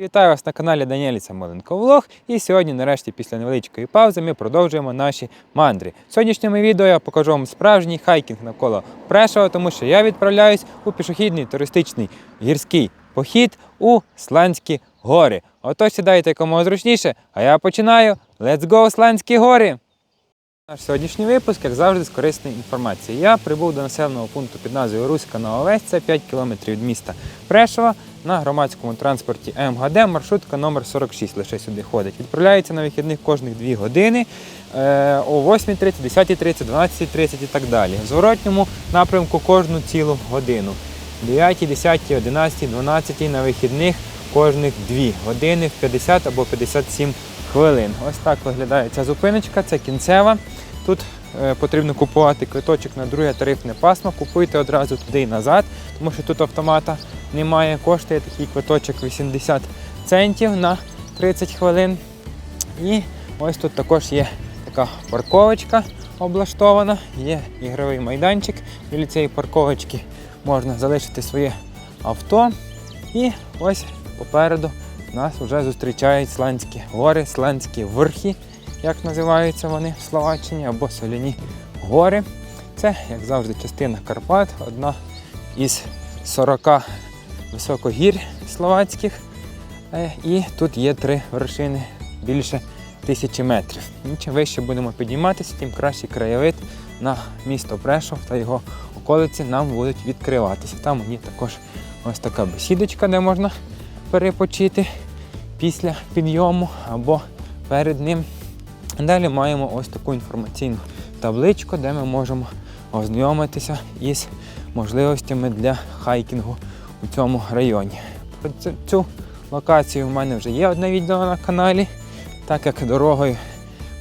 Вітаю вас на каналі Даніеліса Маленко Влог. І сьогодні, нарешті, після невеличкої паузи, ми продовжуємо наші мандри. В сьогоднішньому відео я покажу вам справжній хайкінг навколо Прешова, тому що я відправляюсь у пішохідний туристичний гірський похід у Сланські гори. Отож сідайте якомога зручніше, а я починаю. Let's go, Сланські гори! Наш сьогоднішній випуск, як завжди, з корисної інформації. Я прибув до населеного пункту під назвою Руська Нова Весь, це 5 кілометрів від міста Прешова. На громадському транспорті МГД маршрутка номер 46 лише сюди ходить. Відправляється на вихідних кожних 2 години е, о 8.30, 10.30, 12.30 і так далі. В зворотньому напрямку кожну цілу годину. 9, 10, 11, 12 на вихідних кожних 2 години в 50 або 57 хвилин. Ось так виглядає ця зупиночка, це кінцева. Тут е, потрібно купувати квиточок на друге тарифне пасмо. Купуйте одразу туди і назад, тому що тут автомата немає. Коштує такий квиточок 80 центів на 30 хвилин. І ось тут також є така парковочка облаштована, є ігровий майданчик. Біля цієї парковочки можна залишити своє авто. І ось попереду нас вже зустрічають Сланські гори, Сланські верхи, як називаються вони в Словаччині, або Соляні гори. Це, як завжди, частина Карпат, одна із 40 високогір словацьких. Е, І тут є три вершини більше тисячі метрів. І чим вище будемо підійматися, тим кращий краєвид на місто Прешов та його околиці нам будуть відкриватися. Там є також ось така бесідочка, де можна перепочити після підйому або перед ним. Далі маємо ось таку інформаційну табличку, де ми можемо ознайомитися із можливостями для хайкінгу у цьому районі. Про цю- локацію в мене вже є одне відео на каналі, так як дорогою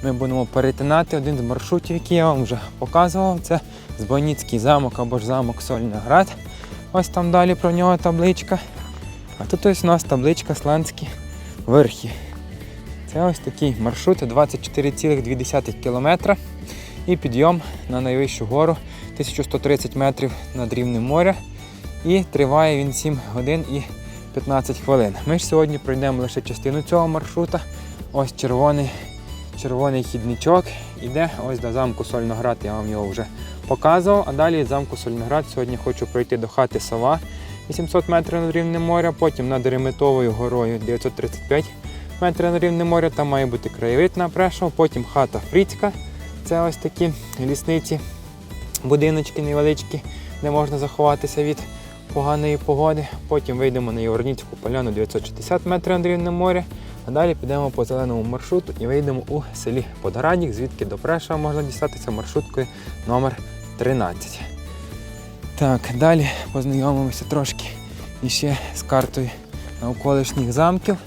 ми будемо перетинати один з маршрутів, який я вам вже показував. Це Збойницький замок або ж замок Сольноград. Ось там далі про нього табличка. А тут ось у нас табличка Сланські верхи. Це ось такий маршрут 24,2 км і підйом на найвищу гору 1130 метрів над рівнем моря. І триває він 7 годин і 15 хвилин. Ми ж сьогодні пройдемо лише частину цього маршрута. Ось червоний, червоний хідничок іде ось до замку Сольноград, я вам його вже показував. А далі замку Сольноград сьогодні хочу пройти до хати Сова 800 метрів над рівнем моря, потім над Реметовою горою 935 метрів над рівнем моря. Там має бути краєвид на Прешов, потім хата Фріцька. Це ось такі лісниці, будиночки невеличкі, де можна заховатися від поганої погоди. Потім вийдемо на Яворницьку поляну 960 метрів над рівнем моря. А далі підемо по зеленому маршруту і вийдемо у селі Подградік, звідки до Прешова можна дістатися маршруткою номер 13. Так, далі познайомимося трошки іще з картою навколишніх замків,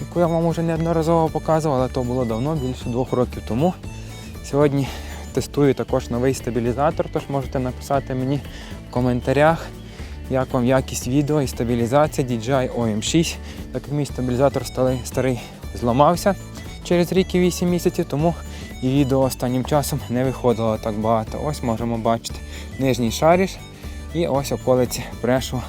яку я вам вже неодноразово показував, але то було давно, більше двох років тому. Сьогодні тестую також новий стабілізатор, тож можете написати мені в коментарях, як вам якість відео і стабілізація DJI OM6. Так як мій стабілізатор старий зламався через рік і 8 місяців, тому і відео останнім часом не виходило так багато. Ось можемо бачити нижній шаріш і ось околиці Прешова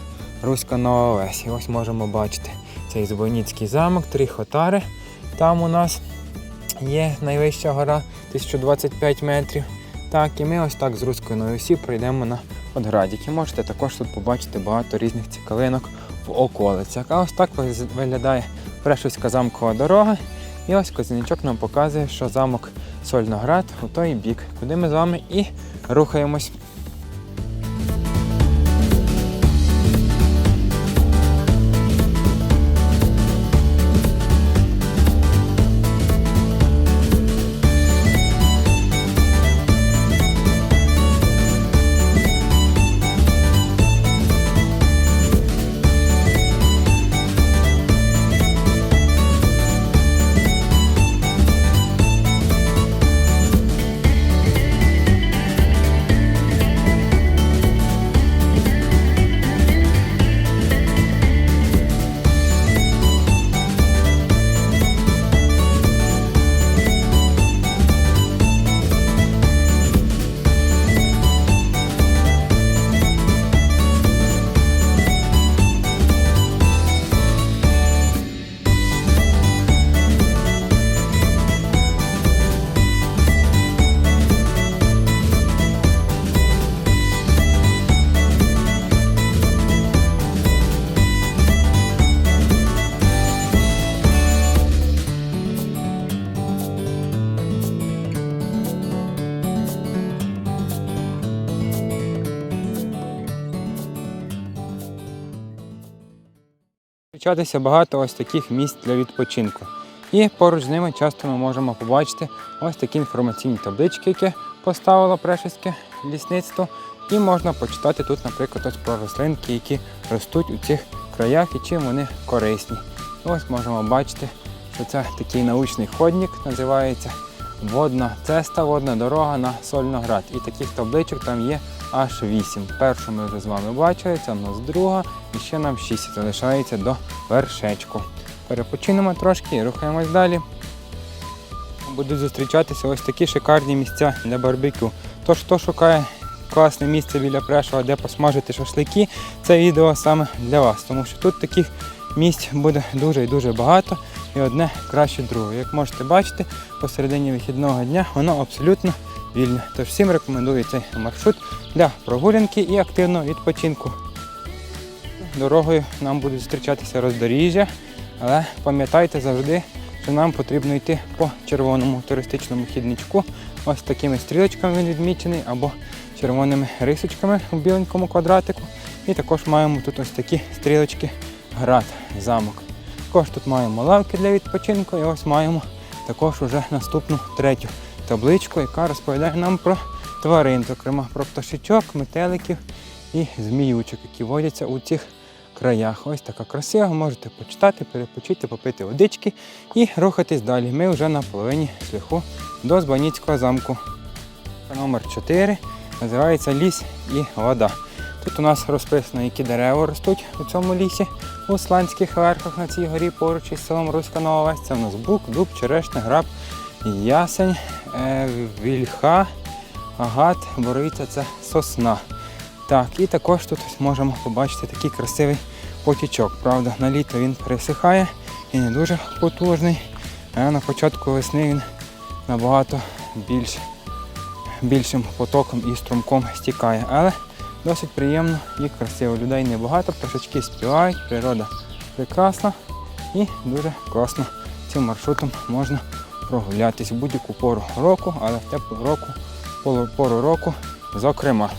Руська Нова Весь. Ось можемо бачити цей Збойницький замок, три хотари. Там у нас є найвища гора 1025 метрів. Так, і ми ось так з Руської Нової Осі пройдемо на Подградік. І можете також тут побачити багато різних цікавинок в околицях. А ось так виглядає Прешовська замкова дорога. І ось Козінячок нам показує, що замок Сольноград у той бік, куди ми з вами і рухаємось. Зустрічатися багато ось таких місць для відпочинку. І поруч з ними часто ми можемо побачити ось такі інформаційні таблички, які поставило Прешівське лісництво. І можна почитати тут, наприклад, ось про рослинки, які ростуть у цих краях і чим вони корисні. Ось можемо бачити, що це такий научний ходник, називається водна цеста, водна дорога на Сольноград. І таких табличок там є аж 8. Першу ми вже з вами бачили, в нас друга, і ще нам 6 залишається до вершечку. Перепочинемо трошки і рухаємось далі. Будуть зустрічатися ось такі шикарні місця для барбекю. Тож, хто шукає класне місце біля Прешова, де посмажити шашлики, це відео саме для вас, тому що тут таких місць буде дуже і дуже багато і одне краще другого. Як можете бачити, посередині вихідного дня воно абсолютно вільне. Тож всім рекомендую цей маршрут для прогулянки і активного відпочинку. Дорогою нам будуть зустрічатися роздоріжжя, але пам'ятайте завжди, що нам потрібно йти по червоному туристичному хідничку. Ось такими стрілочками він відмічений або червоними рисочками у біленькому квадратику. І також маємо тут ось такі стрілочки град, замок. Також тут маємо лавки для відпочинку і ось маємо також уже наступну третю табличку, яка розповідає нам про тварин, зокрема про пташечок, метеликів і зміючок, які водяться у цих краях. Ось така красива, можете почитати, перепочити, попити водички і рухатись далі. Ми вже на половині шляху до Збаніцького замку. Номер 4 називається Ліс і вода. Тут у нас розписано, які дерева ростуть у цьому лісі, у Сланських верхах на цій горі поруч із селом Руська Нова Весть. Це у нас бук, дуб, черешня, граб, ясень, вільха, агат, бориця це сосна. Так, і також тут можемо побачити такий красивий потічок. Правда, на літо він пересихає і не дуже потужний, а на початку весни він набагато більш, більшим потоком і струмком стікає. Але досить приємно і красиво. Людей небагато, пташечки співають, природа прекрасна і дуже класно цим маршрутом можна прогулятись в будь-яку пору року, але в теплу року, пору- року, зокрема.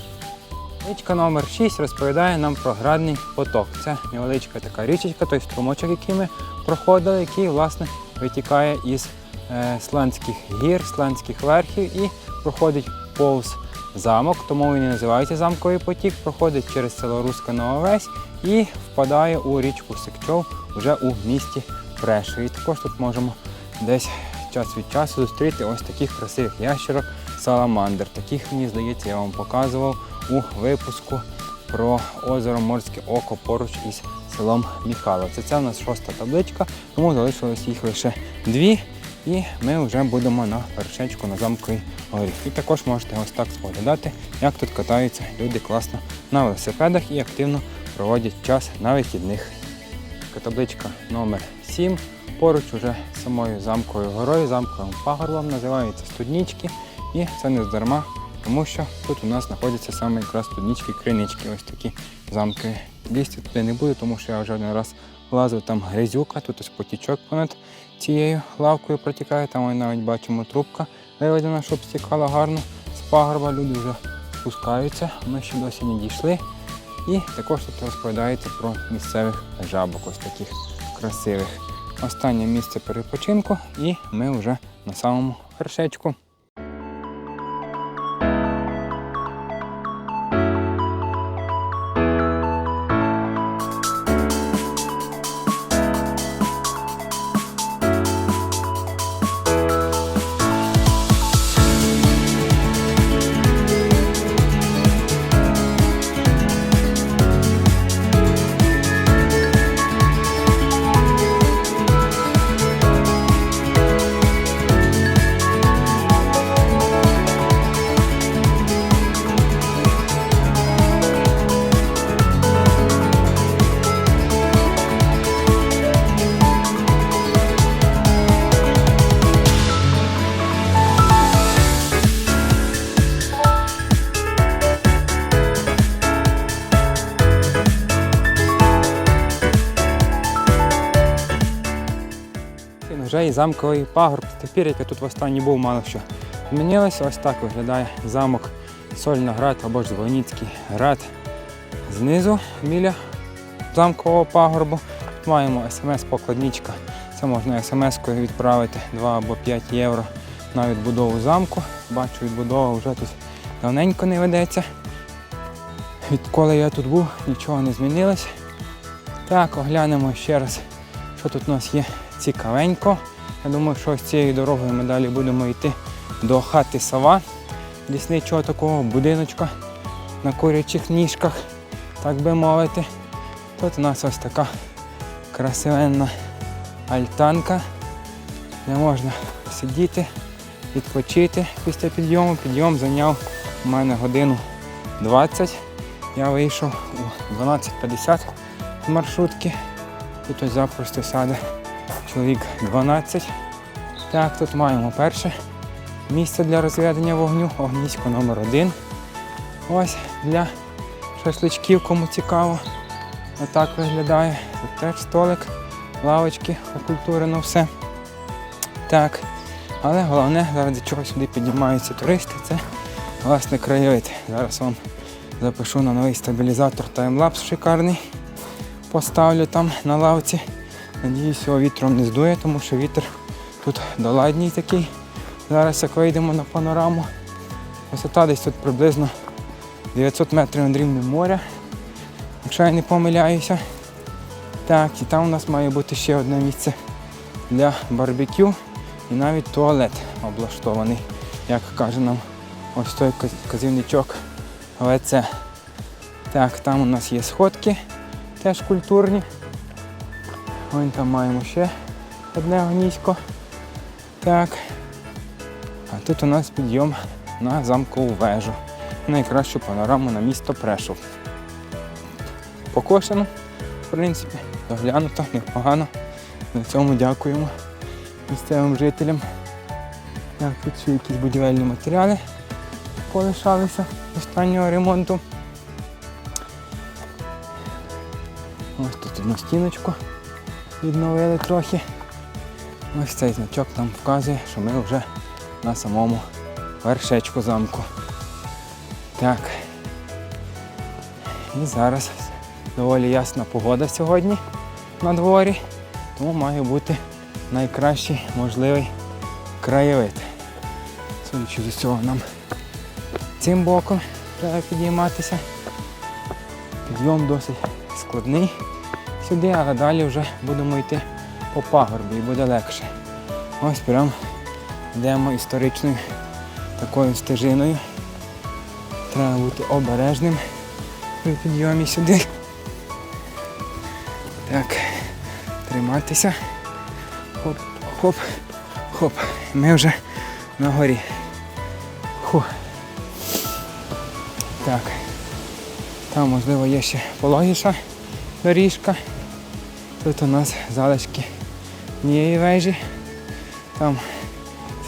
Річка номер 6 розповідає нам про градний поток. Це невеличка така річечка, той струмочок, який ми проходили, який власне витікає із е, Сланських гір, Сланських верхів і проходить повз замок, тому він і називається замковий потік, проходить через село Руська Нова Весь і впадає у річку Сикчов вже у місті Прешові. Також тут можемо десь час від часу зустріти ось таких красивих ящерок саламандр. Таких, мені здається, я вам показував у випуску про озеро Морське Око поруч із селом Міхайловце. Це у нас шоста табличка, тому залишилось їх лише дві. І ми вже будемо на вершечку на замковій горі. І також можете ось так споглядати, як тут катаються люди класно на велосипедах і активно проводять час на вихідних. Табличка номер 7 поруч уже самою замковою горою, замковим пагорбом називається студнічки. І це не здарма, тому що тут у нас знаходяться саме якраз студнічки, кринички, ось такі замки. Лізти туди не буду, тому що я вже один раз лазив там грязюка, тут ось потічок понад цією лавкою протікає, там ми навіть бачимо трубка виведена, щоб стікала гарно з пагорба. Люди вже спускаються, ми ще досі не дійшли. І також тут розповідається про місцевих жабок, ось таких красивих. Останнє місце перепочинку, і ми вже на самому вершечку. Замковий пагорб. Пір, як я тут востаннє був, мало що змінилося. Ось так виглядає замок Сольноград або ж Звоніцький град знизу біля замкового пагорбу. Маємо смс-покладничка. Це можна смс-кою відправити 2 або 5 євро на відбудову замку. Бачу, відбудова вже тут давненько не ведеться. Відколи я тут був, нічого не змінилось. Так, оглянемо ще раз, що тут у нас є цікавенько. Я думаю, що з цією дорогою ми далі будемо йти до хати сова, лісничого такого будиночка на курячих ніжках, так би мовити. Тут у нас ось така красивенна альтанка, де можна сидіти, відпочити після підйому. Підйом зайняв у мене годину 20. Я вийшов у 12.50 з маршрутки. Тут запросто сяде чоловік 12. Так, тут маємо перше місце для розведення вогню, огнісько номер 1 Ось для шашличків, кому цікаво. Отак виглядає. Тут теж столик, лавочки, окультурено все. Так. Але головне, заради чого сюди піднімаються туристи, це власне краєвид. Зараз вам запишу на новий стабілізатор таймлапс шикарний. Поставлю там на лавці. Надіюсь, його вітром не здує, тому що вітер тут доладній такий. Зараз як вийдемо на панораму. Висота десь тут приблизно 900 метрів над рівнем моря, якщо я не помиляюся. Так, і там у нас має бути ще одне місце для барбекю і навіть туалет облаштований, як каже нам ось той казівничок ВЦ. Так, там у нас є сходки, теж культурні. Ось там маємо ще одне гнізько. Так. А тут у нас підйом на замкову вежу. Найкращу панораму на місто Прешов. Покошено, в принципі, доглянуто, непогано. На цьому дякуємо місцевим жителям. Так, тут ще якісь будівельні матеріали полишалися останнього ремонту. Ось тут одну стіночку відновили трохи. Ось цей значок нам вказує, що ми вже на самому вершечку замку. Так. І зараз доволі ясна погода сьогодні на дворі, тому має бути найкращий можливий краєвид. Судячи з усього, нам цим боком треба підійматися. Підйом досить складний сюди, але далі вже будемо йти по пагорбі і буде легше. Ось прям йдемо історичною такою стежиною. Треба бути обережним при підйомі сюди. Так, триматися. Хоп, хоп, хоп. Ми вже на горі. Фу. Так. Там, можливо, є ще пологіша доріжка. Тут у нас залишки однієї вежі. Там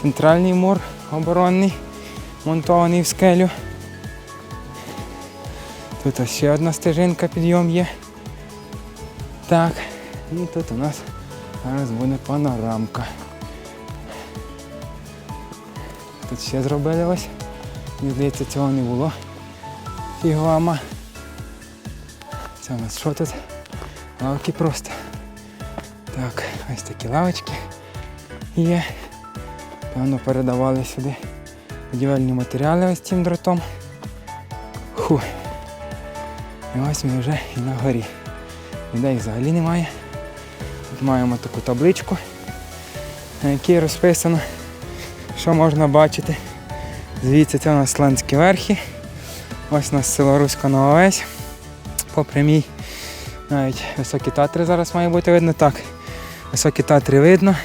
центральний мур оборонний, монтований в скелю. Тут ще одна стежинка підйом є. Так, і тут у нас зараз буде панорамка. Тут ще зробили ось. Мені здається, цього не було. Фігвама. Це у нас що тут? Лавки просто. Так, ось такі лавочки є. Певно передавали сюди будівельні матеріали ось цим дротом. Фу. І ось ми вже і на горі. Людей взагалі немає. Тут маємо таку табличку, на якій розписано, що можна бачити. Звідси це у нас Сланські верхи. Ось у нас село Руська Нова Весь. По прямій навіть високі татри зараз має бути видно. Так, високі татри видно.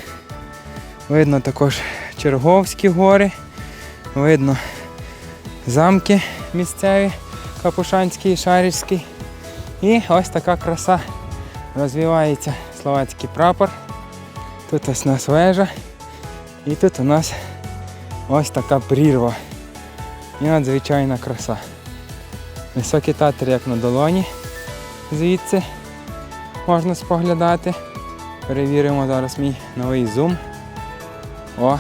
Видно також Черговські гори. Видно замки місцеві, Капушанський і Шарівський. І ось така краса. Розвивається словацький прапор. Тут ось у нас вежа. І тут у нас ось така прірва. І надзвичайна краса. Високі татри як на долоні. Звідси можна споглядати. Перевіримо зараз мій новий зум. О,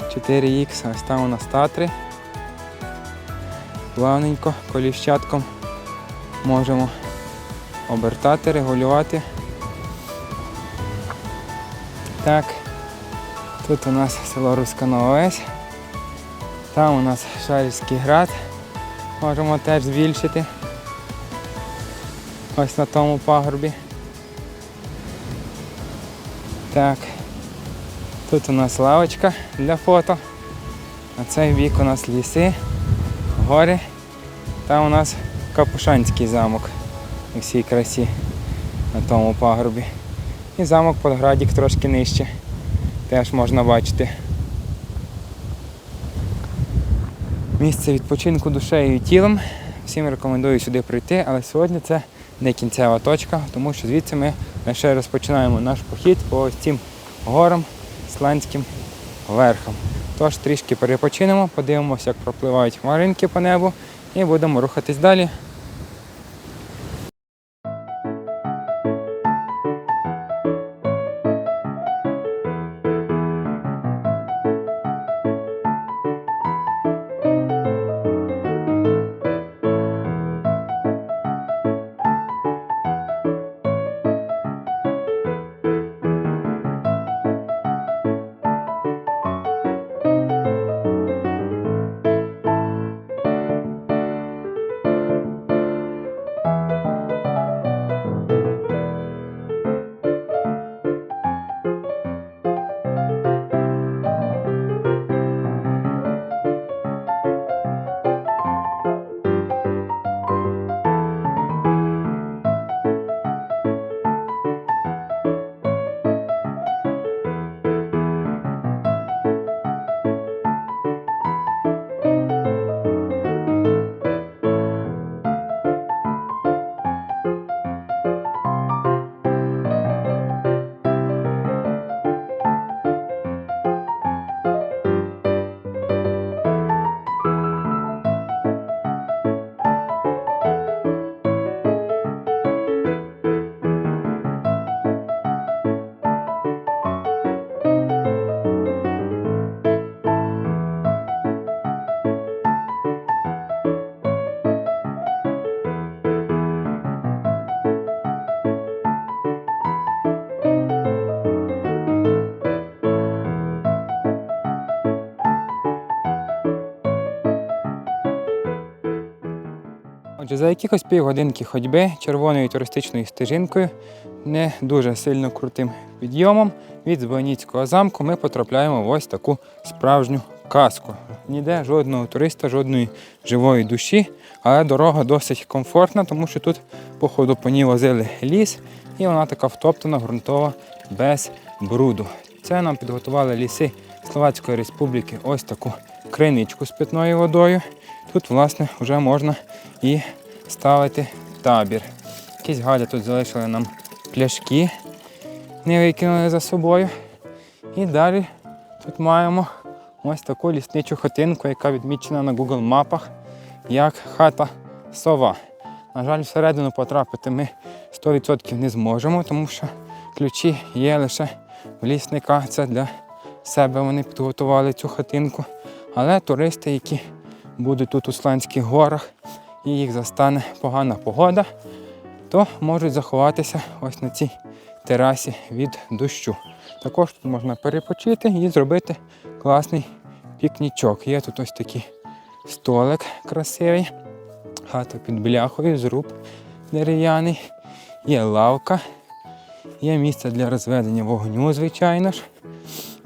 4х, ось там у нас татри. Плавненько, коліщатком можемо обертати, регулювати Так. Тут у нас село Руська Нововесь. Там у нас Шарівський град. Можемо теж збільшити. Ось на тому пагорбі. Так. Тут у нас лавочка для фото. На цей бік у нас ліси, гори. Там у нас Капушанський замок у всій красі на тому пагорбі. І замок Подградік трошки нижче. Теж можна бачити. Місце відпочинку душею і тілом. Всім рекомендую сюди прийти, але сьогодні це не кінцева точка, тому що звідси ми лише розпочинаємо наш похід по ось цим горам, сланським верхам. Тож трішки перепочинемо, подивимося, як пропливають хмаринки по небу і будемо рухатись далі. За якихось півгодинки ходьби червоною туристичною стежинкою, не дуже сильно крутим підйомом від Збойницького замку ми потрапляємо в ось таку справжню казку. Ніде жодного туриста, жодної живої душі, але дорога досить комфортна, тому що тут, походу, по ній возили ліс, і вона така втоптана, ґрунтова, без бруду. Це нам підготували ліси Словацької Республіки ось таку криничку з питною водою. Тут, власне, вже можна і ставити табір. Якісь гадя тут залишили нам пляшки, не викинули за собою. І далі тут маємо ось таку лісничу хатинку, яка відмічена на Google мапах як хата сова. На жаль, всередину потрапити ми 100% не зможемо, тому що ключі є лише в лісника. Це для себе вони підготували цю хатинку. Але туристи, які будуть тут у Сланських горах і їх застане погана погода, то можуть заховатися ось на цій терасі від дощу. Також тут можна перепочити і зробити класний пікнічок. Є тут ось такий столик красивий, хата під бляхою, зруб дерев'яний, є лавка, є місце для розведення вогню, звичайно ж.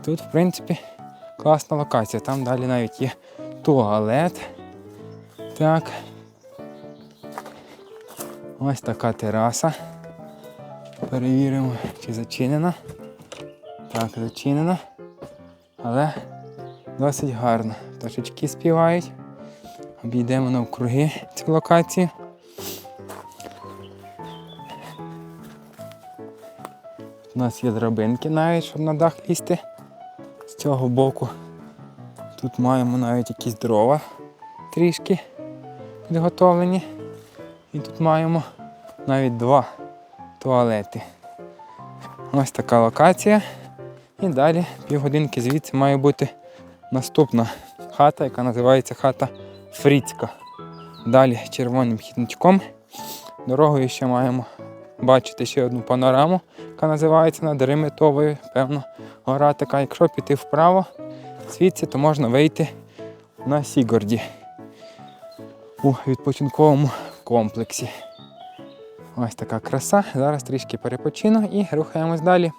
Тут, в принципі, класна локація. Там далі навіть є туалет. Так. Ось така тераса. Перевіримо, чи зачинена. Так, зачинена. Але досить гарно. Пташечки співають. Обійдемо навкруги цю локацію. У нас є драбинки навіть, щоб на дах лізти. З цього боку тут маємо навіть якісь дрова трішки підготовлені. І тут маємо навіть два туалети. Ось така локація. І далі півгодинки звідси має бути наступна хата, яка називається хата Фріцька. Далі червоним хідничком. Дорогою ще маємо бачити ще одну панораму яка називається над Реметовою, певно, гора така. Якщо піти вправо звідси, то можна вийти на Сігорді у відпочинковому комплексі. Ось така краса. Зараз трішки перепочину і рухаємось далі.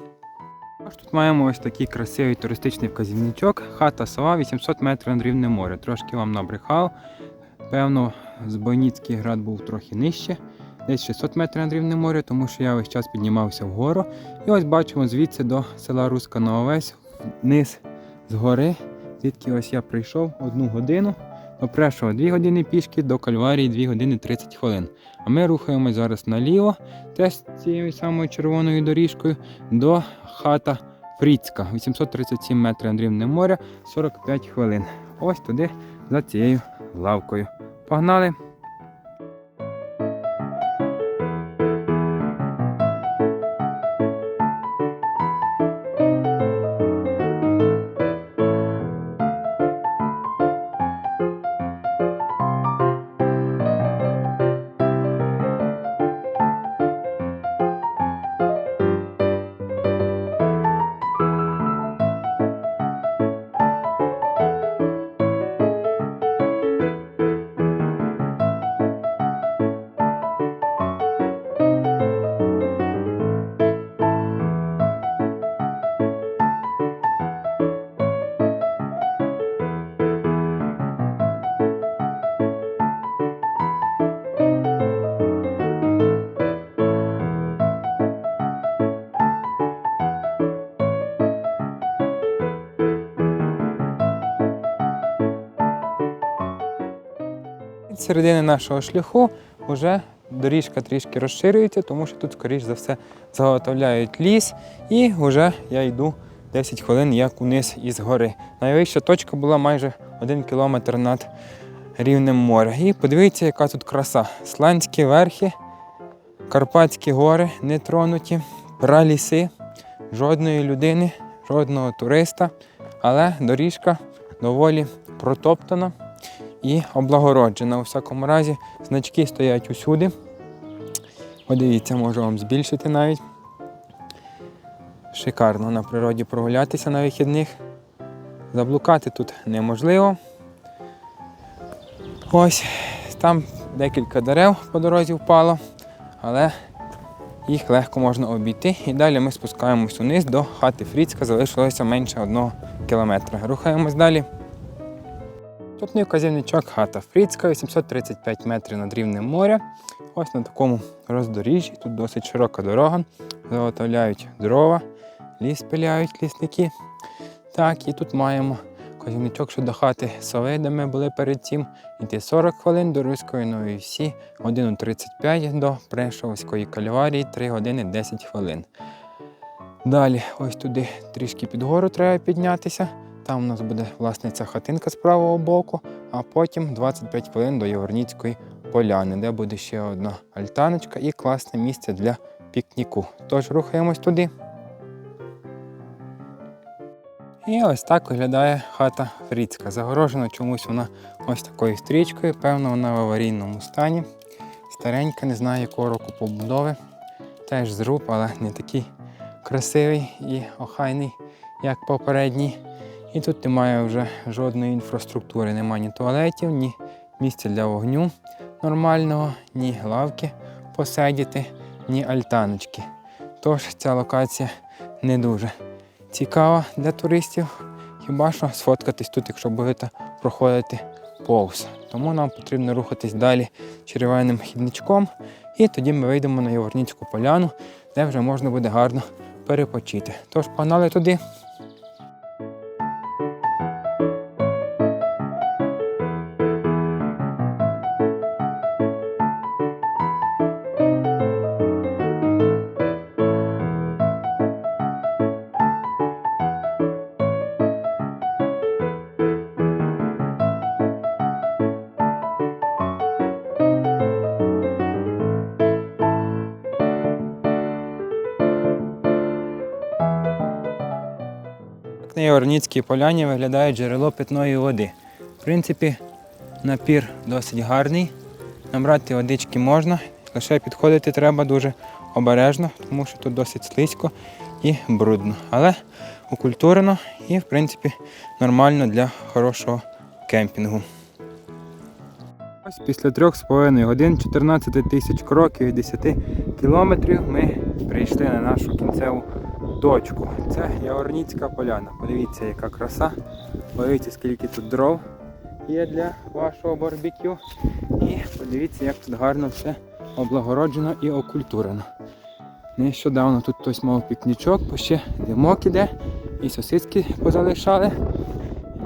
Ось тут маємо ось такий красивий туристичний вказівничок. Хата сова 800 метрів над рівнем моря. Трошки вам набрехав. Певно, Збойницький град був трохи нижче, десь 600 метрів над рівнем моря, тому що я весь час піднімався вгору. І ось бачимо звідси до села Руска Нововесь, вниз з гори, звідки ось я прийшов одну годину. До Прешова 2 години пішки, до Кальварії 2 години 30 хвилин. А ми рухаємось зараз наліво, теж цією самою червоною доріжкою, до хата Фріцька, 837 метрів над рівнем моря, 45 хвилин. Ось туди за цією лавкою. Погнали! Середини нашого шляху вже доріжка трішки розширюється, тому що тут, скоріш за все, заготовляють ліс, і вже я йду 10 хвилин як униз із гори. Найвища точка була майже 1 кілометр над рівнем моря. І подивіться, яка тут краса. Сланські верхи, Карпатські гори нетронуті, праліси, жодної людини, жодного туриста, але доріжка доволі протоптана і облагороджена. У всякому разі, значки стоять усюди. Подивіться, можу вам збільшити навіть. Шикарно на природі прогулятися на вихідних. Заблукати тут неможливо. Ось там декілька дерев по дорозі впало, але їх легко можна обійти. І далі ми спускаємось униз до хати Фріцька, залишилося менше одного кілометра. Рухаємось далі. Тут вказівничок хата Фріцька, 835 метрів над рівнем моря. Ось на такому роздоріжжі. Тут досить широка дорога. Заготовляють дрова, ліс пиляють лісники. Так, і тут маємо вказівничок щодо хати Сови, де ми були перед цим. Йти 40 хвилин до Руської Нової Всі, годину 35 до Прешовської кальварії, 3 години 10 хвилин. Далі, ось туди трішки під гору треба піднятися. Там у нас буде власне ця хатинка з правого боку, а потім 25 хвилин до Яворніцької поляни, де буде ще одна альтаночка і класне місце для пікніку. Тож рухаємось туди. І ось так виглядає хата Фріцька. Загорожена чомусь вона ось такою стрічкою. Певно, вона в аварійному стані. Старенька, не знаю якого року побудови. Теж зруб, але не такий красивий і охайний, як попередній. І тут немає вже жодної інфраструктури, немає ні туалетів, ні місця для вогню нормального, ні лавки посидіти, ні альтаночки. Тож ця локація не дуже цікава для туристів. Хіба що сфоткатись тут, якщо будете проходити повз. Тому нам потрібно рухатись далі червоним хідничком, і тоді ми вийдемо на Яворницьку поляну, де вже можна буде гарно перепочити. Тож погнали туди. На Яворницькій поляні виглядає джерело питної води. В принципі, напір досить гарний. Набрати водички можна, лише підходити треба дуже обережно, тому що тут досить слизько і брудно. Але окультурено і, в принципі, нормально для хорошого кемпінгу. Ось після трьох з половиною годин, 14 тисяч кроків і 10 кілометрів ми прийшли на нашу кінцеву точку. Це Яворницька поляна. Подивіться, яка краса. Подивіться, скільки тут дров є для вашого барбекю. І подивіться, як тут гарно все облагороджено і окультурено. Нещодавно тут хтось мав пікнічок, бо ще димок іде, і сосиски позалишали.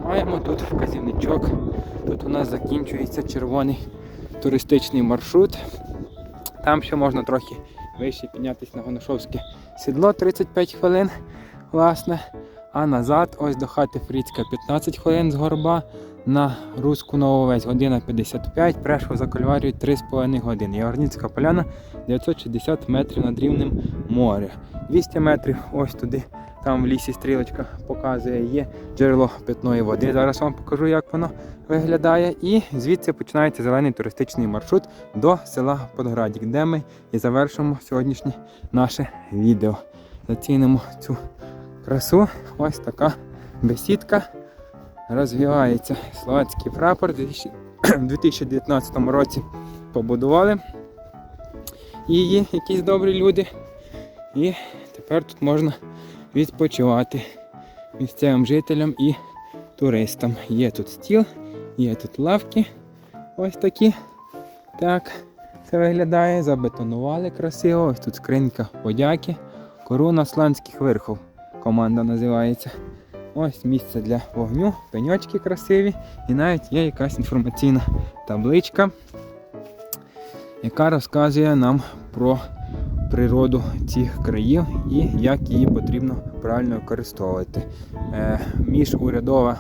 Маємо тут вказівничок. Тут у нас закінчується червоний туристичний маршрут. Там ще можна трохи вище піднятися на Гоношовське сідло 35 хвилин, власне. А назад, ось до хати Фріцька 15 хвилин з горба. На Руську Нововець година 55, Прешво за кальварію 3,5 години. Яворницька поляна 960 метрів над рівнем моря. 200 метрів ось туди, там в лісі стрілочка показує, є джерело питної води. Зараз вам покажу, як воно виглядає. І звідси починається зелений туристичний маршрут до села Подградік, де ми і завершимо сьогоднішнє наше відео. Зацінимо цю красу. Ось така бесідка. Розвивається словацький прапор у 2019 році побудували її якісь добрі люди. І тепер тут можна відпочивати місцевим жителям і туристам. Є тут стіл, є тут лавки. Ось такі. Так, це виглядає. Забетонували красиво. Ось тут скринька подяки. Корона сланських верхов. Команда називається. Ось місце для вогню, пеньочки красиві. І навіть є якась інформаційна табличка, яка розказує нам про природу цих країв і як її потрібно правильно використовувати. Е, міжурядова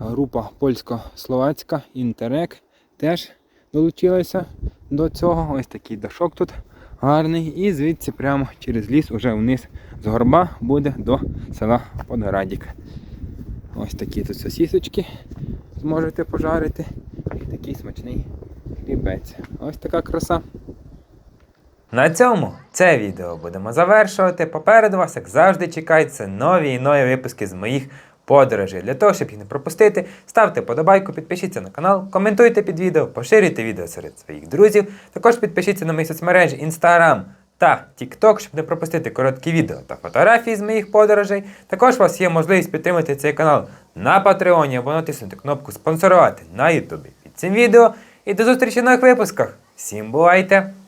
група польсько-словацька Інтерек теж долучилася до цього. Ось такий дашок тут гарний. І звідси прямо через ліс, уже вниз з горба буде до села Подградік. Ось такі тут сосісочки зможете пожарити. І такий смачний хлібець. Ось така краса. На цьому це відео будемо завершувати. Попереду вас, як завжди, чекаються нові і нові випуски з моїх подорожей. Для того, щоб їх не пропустити, ставте подобайку, підпишіться на канал, коментуйте під відео, поширюйте відео серед своїх друзів. Також підпишіться на мої соцмережі Instagram та TikTok, щоб не пропустити короткі відео та фотографії з моїх подорожей. Також у вас є можливість підтримати цей канал на Патреоні або натиснути кнопку спонсорувати на Ютубі під цим відео. І до зустрічі в нових випусках. Всім бувайте!